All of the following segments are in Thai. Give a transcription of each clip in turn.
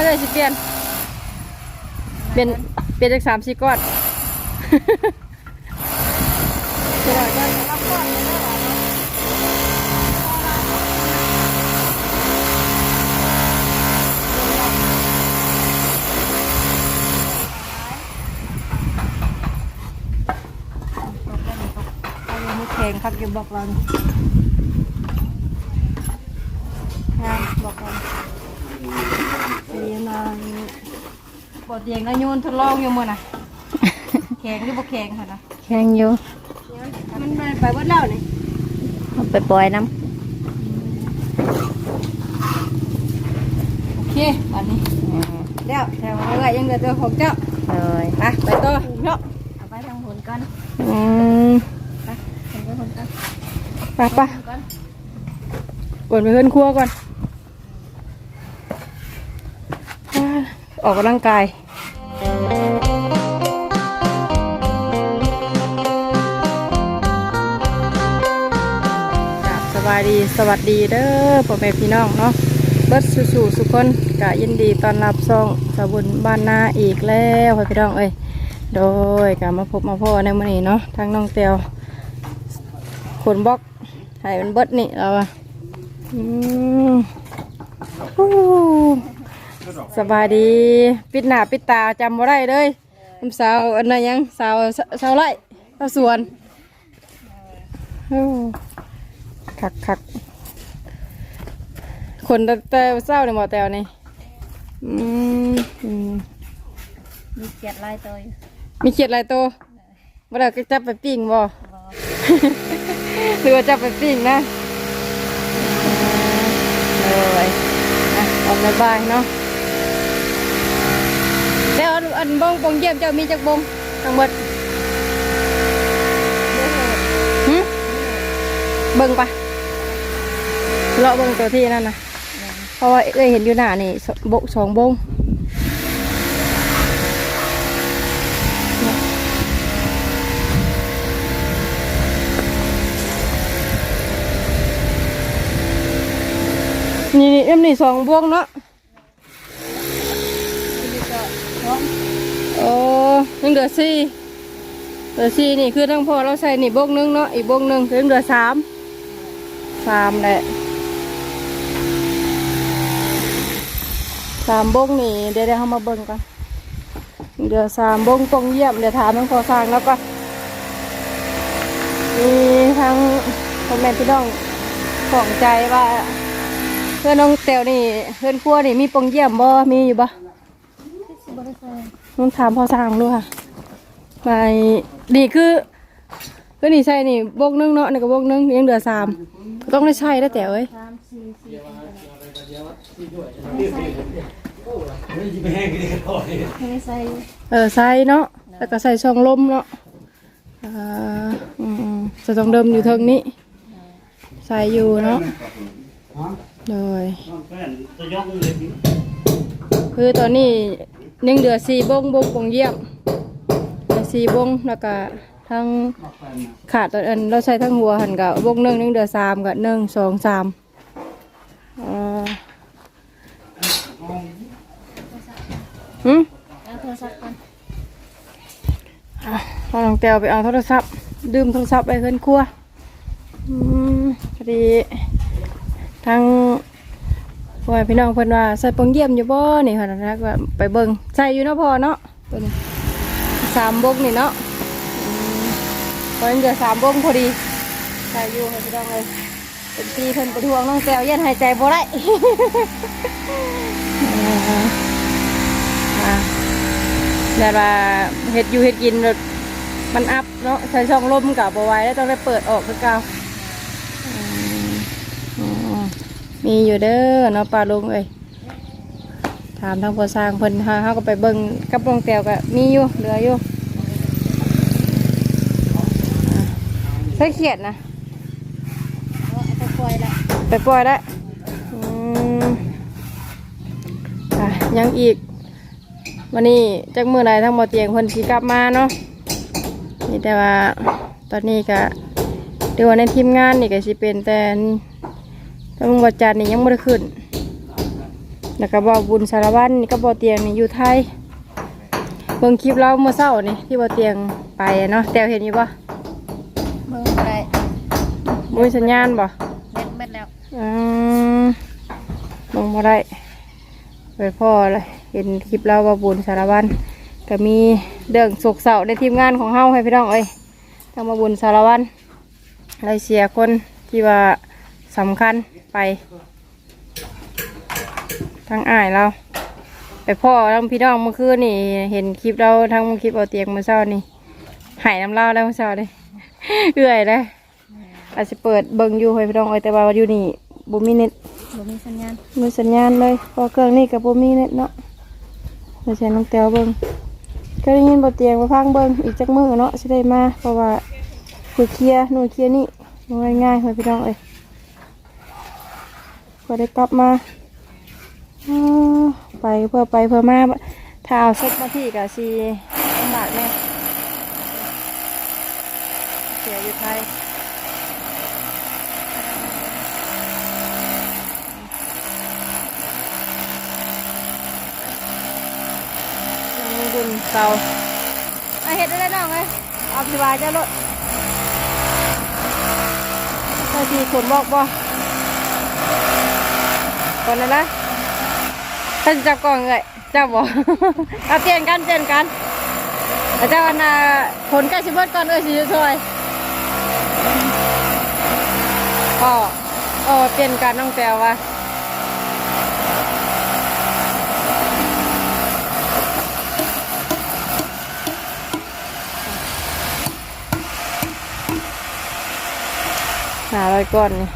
มาเลยสิเปลี่ยน เปลี่ยนเปลี่ยนจากสามสี่ก้อนเดี๋ยวจะรับก่อนเลยนะเอาอย่างนี้แข็งครับอยู่บอกเรานี่งามบอกเราสีนอน บดเตียงแล้วโยนทดลองอยู่มือน่ะแข็งหรือบ่แข็งค่ะนะแข็งอยู่มันไปไปวัดแล้วนี่เอาไปปล่อยน้โอเคอันนี้ำอืมแล้วแถวเรื่อยยังเหลือตัวของเจ้าเลยไปไปต่อเนาะเอาไปทางผลกันอืมไปทางผลกันไปไปกันกวนไปเพื่อนครัวก่อนอ่า ออกกำลังกายสบายดีสวัสดีเด้อพ่อแม่พี่น้องเนาะเบิดสู่สู่สุกคนกะยินดีตอนรับซ่องสบุญบ้านนาอีกแล้วพ่อพี่น้องเอ้ยโดยกะมาพบมาพ่อในมื้อนี้เนาะทางน้องเตียวขนบล็อกให้มันเบิดนี่เราอะอืมฮู้ สบายดี ปิดหน้าปิดตาจำบ่ได้เลยน้ำสาวอันนั้นยังสาวสาวไร่สาวสวนโอ้คักคักคนแต่แต่เศร้าในหมอแตวนี่อืมอืมมีเกียรติลายตัวอยู่มีเขียดหลายตัวบ่ได้ก็จับไปปิ้งบ่หรือว่าจับไปปิ้งนะเลยอะออกมาบายเนาะแล้ว อันบงบงเยี่ยมเจ้ามีจักบงทั้งหมดหึเบิ่งปะเลาะเบิ่งตัวที่นั่นนะเพราะว่าเอ้ยเห็นอยู่หน้านี่สบกสองบงนี่นี่เอ็มนี่สองบวงเนาะ โอ้ยังเหลือสี่เหลือสี่นี่คือทั้งพ่อเราใส่นี่บวงหนึงเนาะอีกบวงหนึงยังเหลือสามสามแหละสามบวงนี่เดี๋ยวเดี๋ยวเขามาเบิ่งกันเดี๋ยวสามบวงตรงเยี่ยมเดี๋ยวถามทั้งพอสร้างแล้วก็มีทั้งพ่อแม่พี่น้องของใจว่า เพื่อนน้องเตวนี่เพื่อนครัวนี่มีปงเยี่ยมบ่มีอยู่บ่ น้องถามพ่อสร้างดูค่ะไปนี่คือเพื่อนนี่ใช่นี่บกนึงเนาะนี่ก็บกนึงยังเหลือสามต้องได้ใช่แล้วแต่เอ้ยเอนไม่ใส่เออใส่เนาะแล้วก็ใส่ช่องลมเนาะอ่าอืมๆใส่ช่องเดิมอยู่เทิงนี้ใส่อยู่เนาะเลยคือตอนนี้ ยังเหลือสี่บงบงปงเยี่ยมเดือสี่บงแล้วก็ทั้งขาดตัวอันเราใช้ทั้งหัวหันกับวงหนึ่งหนึ่งเดือสามกับหนึ่งสองสามอ่อหืมเอาโทรศัพท์กันอะเอาน้องเตียวไปเอาโทรศัพท์ ดื่มโทรศัพท์ไปเพื่อนครัวอืมพอดีทั้ง ว่าพี่น้องเพิ่นว่าใส่ปงเยี่ยมอยู่บ่นี่ค่ะนะว่าไปเบิ่งใส่อยู่เนาะพ่อเนาะตัวนี้สามบกนี่เนาะอืมพอเดือสามบกพอดีใส่อยู่พี่น้องเลยเป็นปีเพิ่นประท้วงน้องแก้วยันหายใจบ่ได้แบบว่าเฮ็ดอยู่เฮ็ดกินมันอัพเนาะใช้ช่องลมกับบ่ไว้แล้วต้องได้เปิดออกคือเก่าอืมอืม มีอยู่เด้อเนาะป้าลุงเอ้ยถามทางผู้สร้างเพิ่นเฮาเฮาก็ไปเบิ่งกับน้องแก้วก็มีอยู่เหลืออยู่อ่าใส่เขียดนะไปปล่อยละไปปล่อยแล้วอืมอะยังอีก วันนี้จากมือใดทั้งหมดเตียงคนสีกลับมาเนาะนี่แต่ว่าตอนนี้ก็เดี๋ยวในทีมงานนี่ก็สิเป็นแต่ ต้องวัดจันทร์นี่ยังไม่ได้ขึ้น แล้วก็บ่บุญสารวัตรนี่ก็บ่เตียงนี่อยู่ไทยเบิ่งคลิปเราเมื่อเช้านี่ที่บ่เตียงไปอะเนาะแต้วเห็นอยู่บ่เบิ่งบ่ได้บ่มีสัญญาณบ่เม็ดเม็ดแล้วอืมลงมาได้ไปพ่อเลยเห็นคลิปเราว่าบุญสารวัตรก็มีเรื่องโศกเศร้าในทีมงานของเฮาให้พี่น้องเอ้ยทางมาบุญสารวัตรไรเสียคนที่ว่าสำคัญ ไป ทั้งอ้ายเรา ไปพ่อทั้งพี่น้องเมื่อคืนนี่ เห็นคลิปเราทั้งคลิปเอาเตียงเมื่อเช้านี่หายน้ำเล่าแล้วเมื่อเช้านี่เอื่อยเลยอาจจะเปิดเบิ่งอยู่ให้พี่น้องเอ้ยแต่ว่าอยู่นี่บ่มีเน็ตบ่มีสัญญาณมีสัญญาณเลยเพอเครื่องนี้กับบ่มีเน็ตเนาะเดี๋ยวใช้น้องแต้วเบิ่งก็ได้ยินบ่เตียงมาพังเบิ่งอีกจักมื้อเนาะสิได้มาเพราะว่าคือเคลียร์นู่นเคลียร์นี่ง่ายๆให้พี่น้องเอ้ย ก็ได้กลับมาไปเพื่อไปเพื่อมาถ้าเอาซ็ตมาที่ก็สิลำบากแน่เสียอยู่ไทยยังบุญเก่าไอเห็ดได้น้องเลยเอาสบายจ้ารถถ้าทีขนบอกบ่ ก่อนนะนะถ้าจะจับกล่องเลยจับบ่เอาเปลี่ยนกันเปลี่ยนกันอาจารย์วันน่ะขนใกล้ชิบเบิดก่อนเอ้ยสิช่วยอ๋ออ๋อเปลี่ยนกันน้องแปลว่าหาไว้ก่อนนี่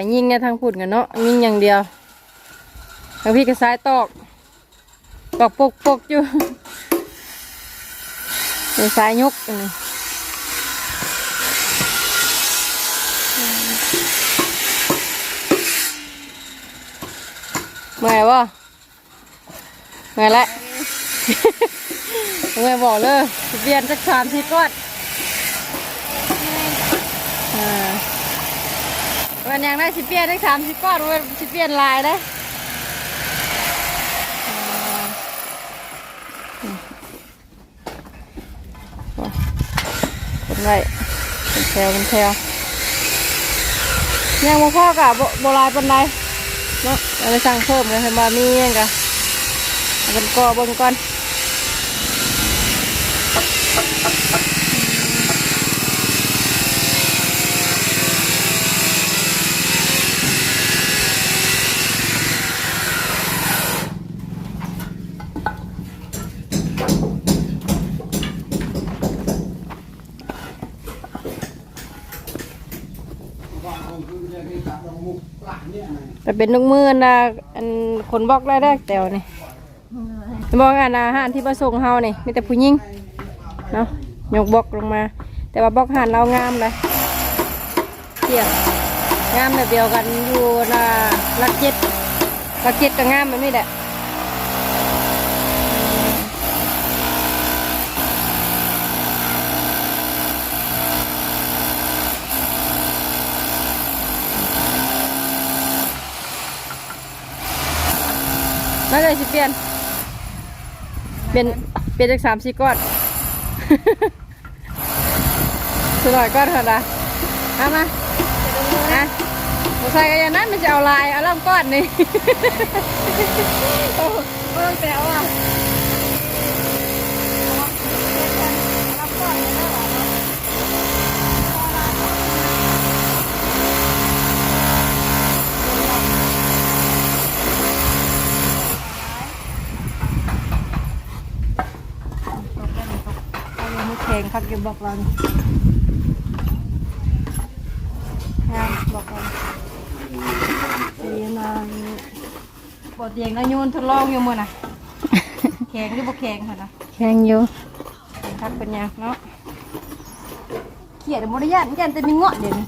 ายยิงเนี่ยทางผุดกันเนาะยิงอย่างเดียวทางพี่ก็สายตอกตอกปกปกอยู่เป็นสายยกอันนี้เมื่อยบ่เมื่อยแล้วเมื่อยบอกเลยเปลี่ยนสักสามสี่ก้อนอ่า วันยังได้สิเปียนสักสามสี่ก้อนวันสิเปียนลายได้อ่าอืมโอ้ยคนไว้เป็นแถวเป็นแถวยังบ่พ่อกะโบราณปันใดเนาะเอาไปสั่งเพิ่มเลยให้มามีเองกะเอาเป็นกอเบิ่งก่อน แต่เป็นนกมือนะอันคนบอกได้ได้แต่วนี่บอกงานอาหารที่ประสงค์เฮานี่มีแต่ผู้หญิงเนาะยกบอกลงมา แต่ว่าบอกอาหารเรางามเลยเที่ยงงามแบบเดียวกันอยู่นะรักเจ็ดรักเจ็ดก็งามมันี้แหละ น่าจะสิเปลี่ยน เปลี่ยนเปลี่ยนจากสามสี่ก้อนสลอยก้อนเถอะนะเอามาอะมาใส่กันอย่างนั้นมันจะเอาลาย เอาล่ำก้อนนี่ โอ้เบิ่งแต่ว่าเอาเลยมือแข็ งคักอยู่บอกเรานี่งามบอกเราดีนานบดเตียงแล้วโยนทดลองอยู่มือน่ะแข็งหรือบ่แข็งค่ะนะแข็งอยู่คักเป็นหยังเนาะเขียดบริยานยันแต่มีเงาะเดี๋ยวนี้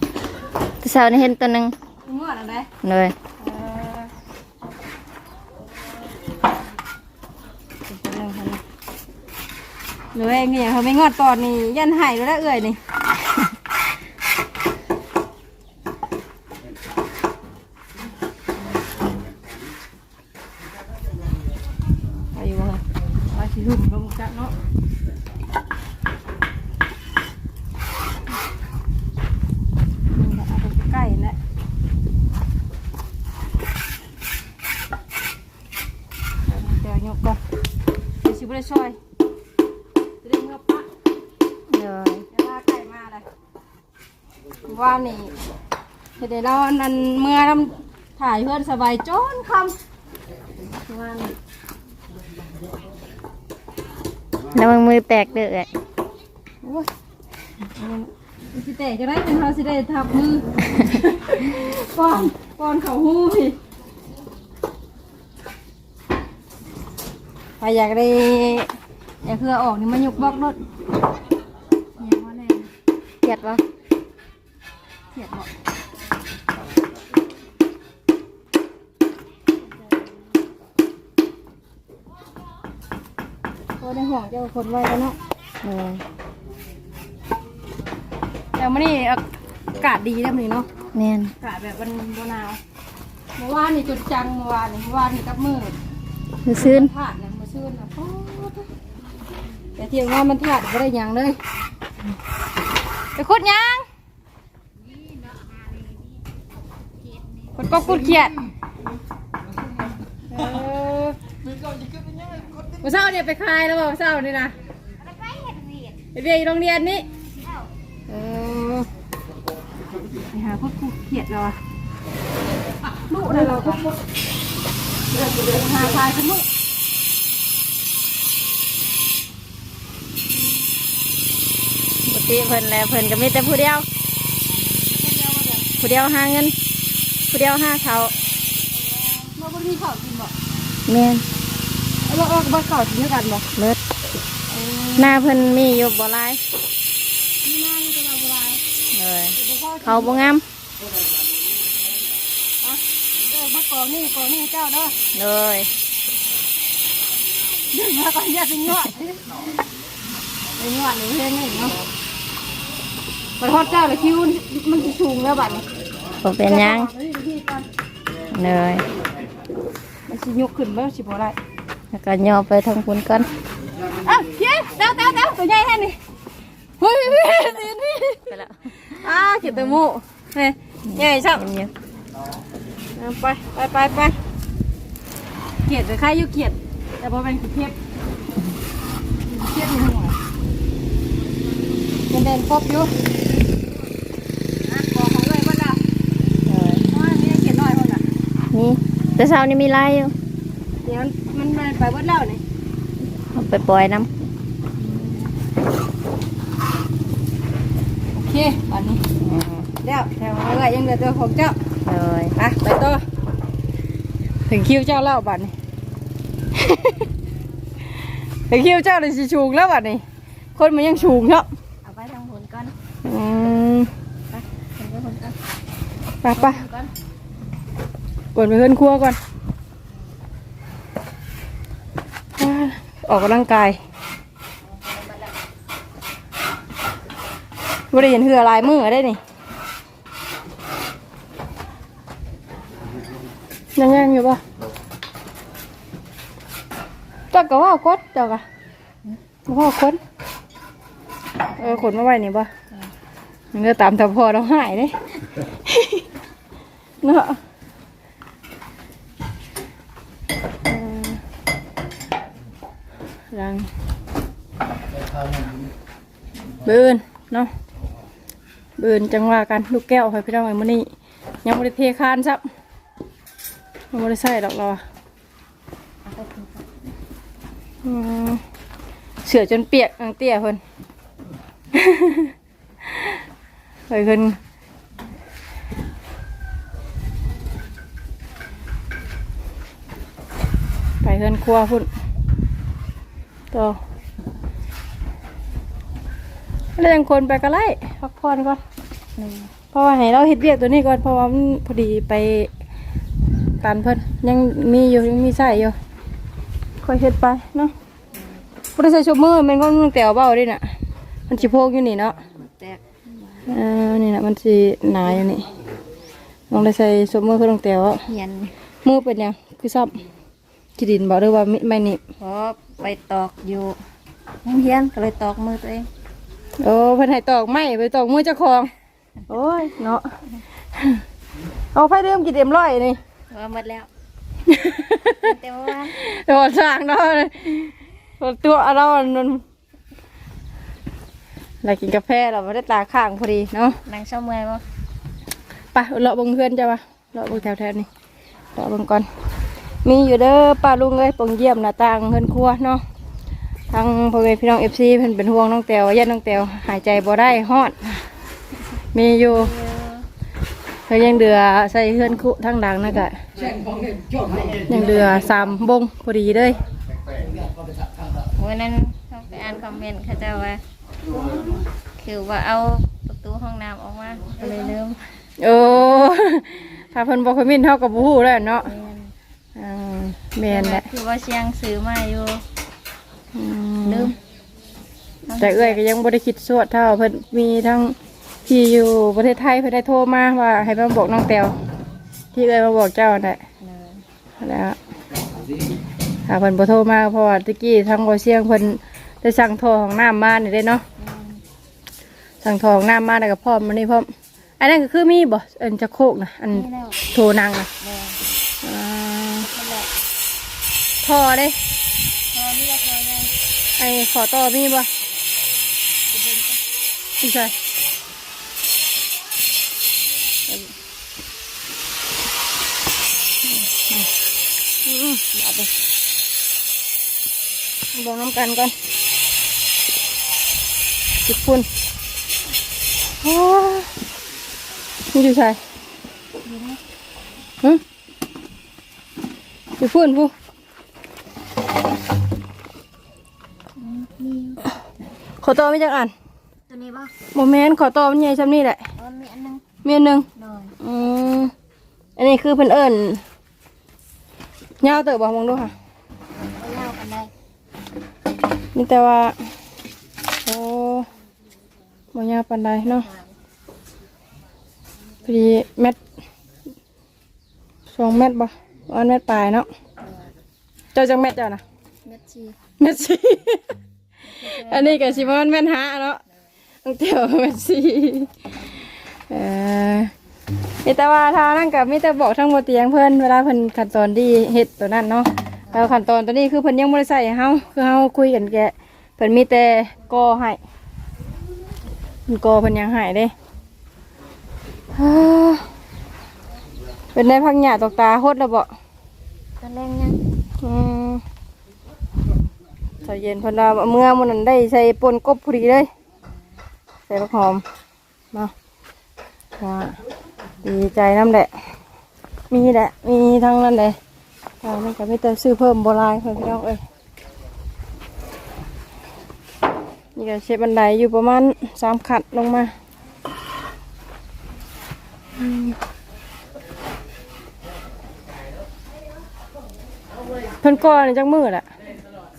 แต่เช้านี่เห็นตัวหนึงมีเงาะอะไรเลย เออ ห รือว่าไอ้เนี่ยเขาไม่งอดตอนนี้ยันหายแล้วเอื่อยนี่ไปอยู่วะไปสิหุ่มลงจักเนาะนี่แหละเอาไปใกล้ๆนะเดี๋ยวยกก่อนเดี๋ยวสิบ่ได้ช่วย ว่านี่เฮ็ดให้เราอันนั้นเมื่อทำถ่ายเพื่อนสบายจนคำว่านี่แล้วมันมือแตกเด้อเอ้ยโอ้ยมันสิแต่จะได้เป็นเราสิได้ทับมือก่อนก่อนเขาหูพี่ใครอยากได้อยากเพื่อออกนี่มันยกบล็อกรถเนี่ยว่าแน่ เกลียดบ่ เขียดบอกก็ได้ห่วงเจ้าคนไว้แล้วเนาะเลยแต่มื่อนี้อากาศดีแล้วมื้อนี้เนาะ แม่นอากาศแบบวันบนาวเมื่อวานนี่จุดจังเมื่อวานนี่เมื่อวานนี่กับมือมือซื่นถาดนะมาชื่นนะโอ้แต่เที่ยงว่ามันถาดไม่ได้หยังเลยไปขุดหยัง ก็ขุดเขียดเออมื่อเช้าเนี่ยไปคลายแล้วบอกมื่อเช้านี่นะไปเบียร์โรงเรียนนี่เออไปหาขุดขุดเขียดเราอะลูกนเราก็ขุดเดินเดินหาคลายขึ้นมือปกติเพิ่นแล้วเพิ่นก็มีแต่ผู้เดียว ผู้เดียวหาเงิน ผู้เดียวหาเขาวเราไม่มีข้าวกินบอกแม่นเราเอาบ้านข้าวกินด้วยกันบอกเบิดหน้าเพิ่นมีอยู่บ่หลายมีหน้ามีตัวเราโบราณเลยเดี๋ยวพ่อเขาบ่งามเออมากองนี่กองนี่เจ้าเด้อเลยเดินมาก่อนอย่าเป็นยอดเป็นยอดหรือเพียงนี่เนาะไปทอดเจ้าเลยคิวมันจะสูงแล้วบัดนี้ บ่เป็นหยังเฮ้ยพี่ก่อนเลยมันสิยกขึ้นบ่สิบ่ได้แล้วก็ย่อไปทางคุณก่อนอ้าวเขียเต้าเต้าเต้าตัวใหญ่แค่นี้เฮ้ยพี่สินี่ไปแล้วอ้าเขียดตัวหมูเฮ้ยใหญ่ช่างเงียบเอาไปไปไปไปเกียดจะใครอยู่เกียดแต่พอเป็นเทียบเทียบในหัวเป็นเด่นครบอยู่อะขอของเลยบ้านละ ๆเลย เพราะว่ามีเกียดน้อยคนอะ นี่ แต่เช้านี้มีลายอยู่เดี๋ยวมันมันไปเบิดแล้วนี่เอาไปปล่อยน้โอเคบัดนี้ำอืมแล้วแถวอะไรยังเหลือตัวของเจ้าเลยไปไปต่อถึงคิวเจ้าแล้วบัดนี้ ถึงคิวเจ้าเลยสิชูงแล้วบัดนี้ คนมันยังชูงเนาะเอาไปทางคุณก่อนอืมทางคุณก่อนไปไปก่อน ไปเพื่อนครัวก่อน อออกกำลังกายไม่ได้เห็นเหือลายมือได้นี่ยังยังอยู่ปะจักกะว่ากดจักกะว่ากดเออขนมาไว้นี่ปะมันก็ตามทับพอเราหายเลยเนาะเออ รังเบืนเนาะเบืนจังว่ากันลูกแก้วไปพี่น้องไอ้มื้อนี้ยังไม่ได้เทคานซับยังไม่ได้ใส่ดอกเราอะอืมเสือจนเปียกอังเตี้ยเพิ่นเฮ้ยเพิ่นไปเฮือนครัวพุ่น ต่อแล้วยังคนไปก็ไล่พักผ่อนก่อนเพราะว่าให้เราเฮ็ดเวียกตัวนี้ก่อนเพราะว่ามันพอดีไปตันเพิ่นยังมีอยู่ยังมีใส่อยู่ค่อยเฮ็ดไปเนาะได้ใส่ชุบมือมันก็มึงแตวเบ้าดิน่ะ มันสิโพกอยู่นี่เนาะแตกเออนี่น่ะมันสิหนาอยู่นี่ลองได้ใส่ชุบมือเพื่อลงแตวอะเหียนมือเป็นยังคือซับขีดินบอกหรือว่ามิไม่นี่เพราะ ไปตอกอยู่โรงเฮียนก็เลยตอกมือตัวเองโอ้เพิ่นให้ตอกไม้ไปตอกมือเจ้าของ โอ้ยเนาะเอาไฟเดิมกี่เต็มร้อยนี่ว่าหมดแล้วแต่ว่าโดดสร้างเนาะตัวเรามันอะไรกินกาแฟเราไม่ได้ตาข้างพอดีเนาะนางเศร้าเมื่อยบ่ไปเลาะเบงเพื่อนจ้ะวะเลาะเบงแถวแถวๆนี้เลาะเบงก่อน มีอยู่เด้อป้าลุงเอ้ยปงเยี่ยมหน้าต่างเพื่อนครัวเนาะทางพ่อแม่พี่น้องเอฟซีเพิ่นเป็นห่วงน้องแตวยันน้องแตวหายใจบ่ได้ฮอด มีอยู่เพิ่นยังเดือใส่เพื่อนคุทั้งดังนะกะยังเดือสามบงพอดีเลยวันนั้นเขาไปอ่านคอมเมนต์เขาจะว่าคือว่าเอาประตูห้องน้ำออกมาก็เลยลืมโอ้ถ้าเพิ่นบอกคอมเมินเท่ากับบูฮู้แล้วเนาะ อ่าแม่นแหละคือว่าเชียงซื้อมาอยู่อืลืมมแต่เอ้ยก็ยังบ่ได้คิดสวดเท่าเพิ่นมีทั้งที่อยู่ประเทศไทยเพิ่นได้โทรมาว่า ให้มาบอกน้องแตวที่เอ้ยมาบอกเจ้านั่นแหละแล้วถ้าเพิ่นบ่โทรมาเพราะว่าตะกี้ทางบ่เสียงเพิ่นได้สั่งทอของน้ำมานี่เด้เนาะสั่งทอของน้ำมาแล้วก็พร้อมมานี่พร้อมอันนั้นก็คือมีบ่อันจะโคกนะอันนี่แล้วโทรนางนะแม่อ่านั่นแหละ ทอเด้พอนี่ละพอไงไอ้ขอต่อมีบ่อีใช่อืมเอาไปลองน้ำกันก่อนจิบพุ่นโอ้ยนี่อยู่ใช่ฮึจิบพุ่นผู้ ขอ ต่อไม่จักอ่านตัวนี้ป่ะโมเมนต์ขอต่อมันใหญ่ซ้ำนี่แหละอ๋อมีอันหนึงเมียนหนึ่งหน่อยอืมอันนี้คือเพิ่นเอิญยาวเติบบ่มองดูค่ะ เอาเล่ากันได้นี่แต่ว่า โอ้บ่ยาวปานใดเนาะพอดีเม็ดสองเม็ดบ่อันเม็ดปลายเนาะเจ้าจังเม็ดเจ้านะเม็ดชี เม็ดสี่ อันนี้ก็สิมันแม่นหาเนาะต้องเที่ยวเม็ดสี่เออมีแต่ว่าทางนั่นกับมีแต่บอกทั้งหมดเตียงเพื่อนเวลาเพิ่นขั้นตอนดีเฮ็ดตัวนั้นเนาะแล้วขั้นตอนตัวนี้คือเพิ่นยังบ่ได้ใส่ให้เฮาคือเฮาคุยกันแกะเพิ่นมีแต่กอให้เพิ่นกอเพิ่นยังให้เด้ฮ่าเป็นได้พักหญ้าตกตาโคตรแล้วบ่ตอนแรกยังอืม เช้าเย็นเพิ่นว่าเมื่อมันนั้นได้ใส่ปนกบพอดีเลย ใส่ผักหอมเนาะว่าดีใจน้ำแหละ มีแหละ มีทั้งนั้นเลยแต่มันก็ไม่แต่ซื้อเพิ่มโบราณเพิ่นพี่น้องเอ้ยนี่ก็เชฟบันไดอยู่ประมาณสามขัดลงมาเพิ่นก่อนี่จังมือแหละ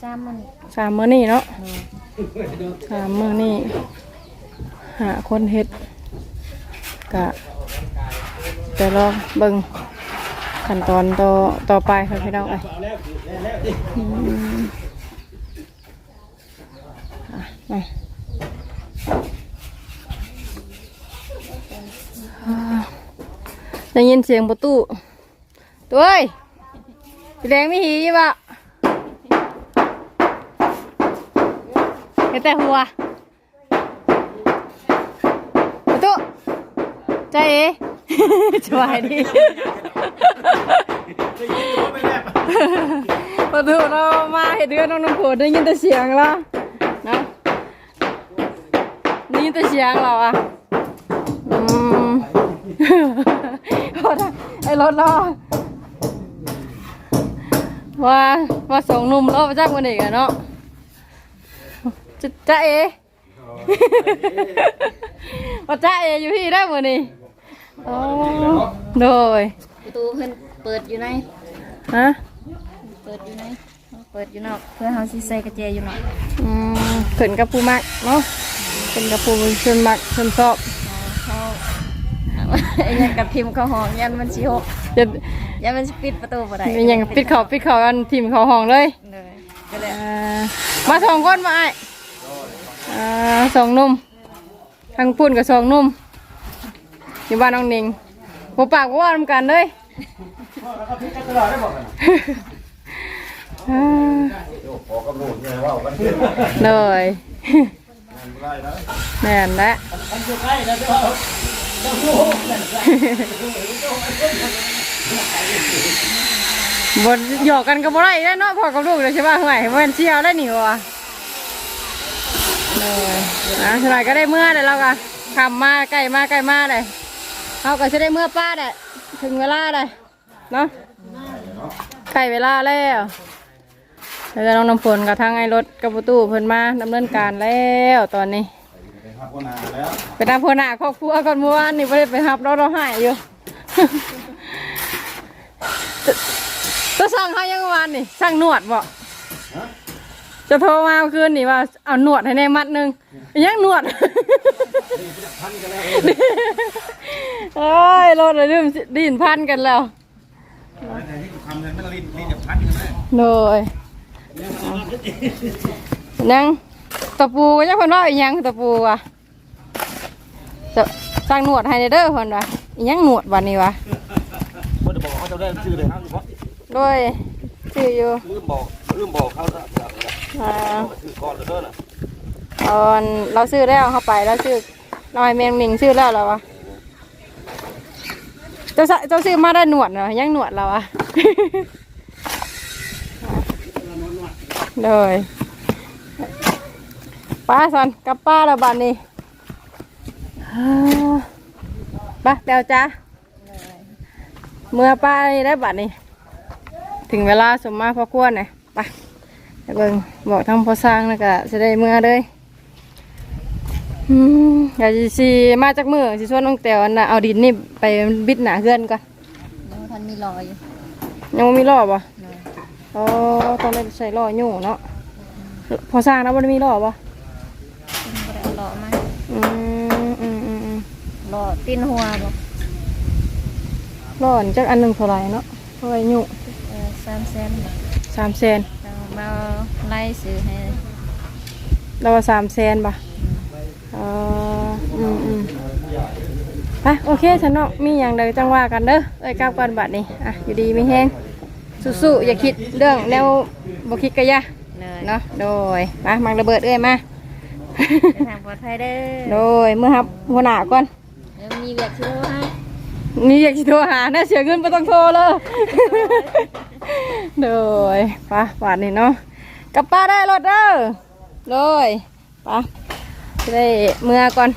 ซ้ำมันสามมื้อนี่เนาะสามมื้อนี่หาคนเฮ็ดกะจะลองเบิ่งขั้นตอนต่อต่อไปค่ะพี่น้องเอ้ยอืมอะมาอ่าได้ยินเสียงประตูตัวเอ้ยแดงไม่หีบ่ะ เห็นแต่หัวประตูใจเอ๋สบายดีประตูเรามาเห็นเดือนน้องน้ำโขดได้ยินแต่เสียงเราเนาะได้ยินแต่เสียงเราอะอืมรถอะไอ้รถเราอะว่าว่าส่งหนุ่มเราไปจ้างคนอีกอะเนาะ จะจ้าเอว่าจ้าเออยู่พี่ได้หมดนี่โอ้โดยประตูเพิ่นเปิดอยู่ไหนฮะเปิดอยู่ไหนเปิดอยู่นอกเพื่อเฮาสิใส่กระเจยอยู่นอกอืมขึ้นกับผู้มักเนาะขึ้นกับผู้ชนมักชนชอบเขาไอ้หยังกับทิมเขาห้องยันมันสิหกจะยันมันสิปิดประตูบ่ได้มีอย่างปิดเขาปิดเขาอันทีมเขาห้องเลยเลยก็เลยอ่ามาสองคนมาไอ้ อ่าสองนุ่มทางปุ่นกับสองนุ่มอยู่บ้านน้องนิงหัวปากหัวว่าทำกันเลยแล้วก็พิจารณาได้บอกกันอ่าขอกำหนดเนี่ยว่ากันเลยแน่นและมันอยู่ใกล้แล้วเด้อบนหยอกกันกับบ่ไรแล้วเนาะพ่อกับลูกเลยใช่ป่ะห่วยเว้นเชียวได้หนิวะ เลยอะสลายก็ได้เมื่อเดี๋ยวเราก็ทำมาใกล้มาใกล้มาเลยเราก็จะได้เมื่อป้าได้ถึงเวลาเลยเนาะใกล้เวลาแล้วแล้วก็น้องน้ำฝนกับทางไอ้รถกับประตูเพิ่นมาดำเนินการแล้วตอนนี้ครับคนนาแล้วไปตามพ่อหน้าครอบครัวก่อนเมื่อวานนี่ไม่ได้ไปรับเราเราหายอยู่จะสั่งให้ยังวานนี่สั่งนวดบ่ จะโทรมาเมื่อคืนนี่ว่าเอาหนวดให้ในมัดหนึ่งยังหนวดโอ้ยรถเลยลืมดินพันกันแล้วแต่ที่ทำเงินไม่ต้องรีบรีบจะพันกันไหมโดยยังตะปูก็ยังเพิ่นว่าอีหยังตะปูอะจะสั่งหนวดให้เด้อเพิ่นว่าอีหยังหนวดวันนี้วะเมื่อบอกเขาจะได้ชื่อเลยครับเพราะโดยชื่ออยู่ลืมบอกลืมบอกเขาจะ อ่าถือก่อนเลยเด้อน่ะตอนเราซื้อแล้วเข้าไปแล้วซื้อลอยเมงหนิงซื้อแล้วเหรอวะเจ้าสะเจ้าซื้อมาได้หนวดเหรอยังหนวดเราอะ เลยป้าสอนกับป้าแล้วบัดนี้อ่าไป้าเดี๋ยวจ้าเมื่อป้าได้บัดนี้ถึงเวลาสมมาพอควรเลยไปไป เบิ่งบอกทำพอสร้างแล้วก็จะได้เมื่อเลยอืมอยากจะสิมาจากมือสิชวนน้องแต๋วน่ะเอาดินนี่ไปบิดหนาเพื่อนก่อนยังบ่ทันมีรออยู่ยังบ่มีรอบอะเลยอ๋อตอนแรกใส่รออยู่เนาะพอสร้างแล้วมันมีรอบอะยังบ่ได้เอารอมาอืมอืมอืมอืมรอตีนหัวบ่รอนี่จักอันหนึ่งเท่าไหร่เนาะเท่าไหร่อยู่เออ3แสนสามแสน เรามาไล่ซื้อให้เราว่าสามแสนป่ะอ๋ออืมอืมไปโอเคฉันเนาะมีอย่างใดจังว่ากันเด้อเอ้ยกลับกันบัดนี้อะอยู่ดีไม่แห้งสู้ๆอย่าคิดเรื่องแนวบ่คิดกะยะเลยเนาะโดยมามังระเบิดเอ้ยมาเดินทางปลอดภัยเด้โดอยเมื่อครับหัวหน้าก่อนเดี๋ยวมีเวียกชิโร่ให้ นี่อยากสิโทรหาน่าเสียเงินไม่ต้องโทรเลยโดยปะบาดนี้เนาะกับป้าได้รถเด้อโดยปะจะได้เมื่อก่อน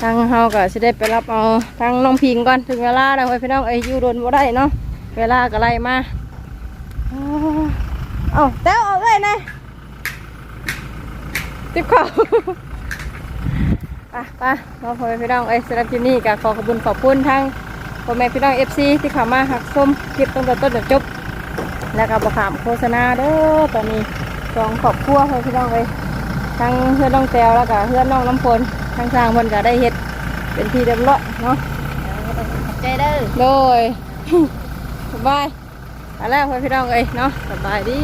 ทางเฮาก็จะได้ไปรับเอาทางน้องพิงก่อนถึงเวลาแล้วพี่น้องเอ้ยูโดนบ่ได้เนาะเวลาก็ไล่มาอ้าวเอาแต้วเอาเลยนะติบเข่า ปไปเราพ่อแม่พี่น้องเอ้ยสำหรับคลิปนี้ก็ขอขอบคุณขอบคุณทั้งพ่อแม่พี่น้องเอฟซีที่เข้ามาหักส้มคลิปตั้งแต่ต้นจนจบ แล้วก็บอขามโฆษณาเด้อตอนนี้สองครอบครัวพ่อแม่พี่น้องเอ้ยทั้งเพื่อนน้องแต้วแล้วก็เพื่อนน้องน้ำพลทั้งสร้างเพิ่นก็ได้เฮ็ดเป็นที่เรียบร้อยเนาะขอบใจเด้อโดยสบายไปแล้วพ่อแม่พี่น้องเอ้ยเนาะสบายดี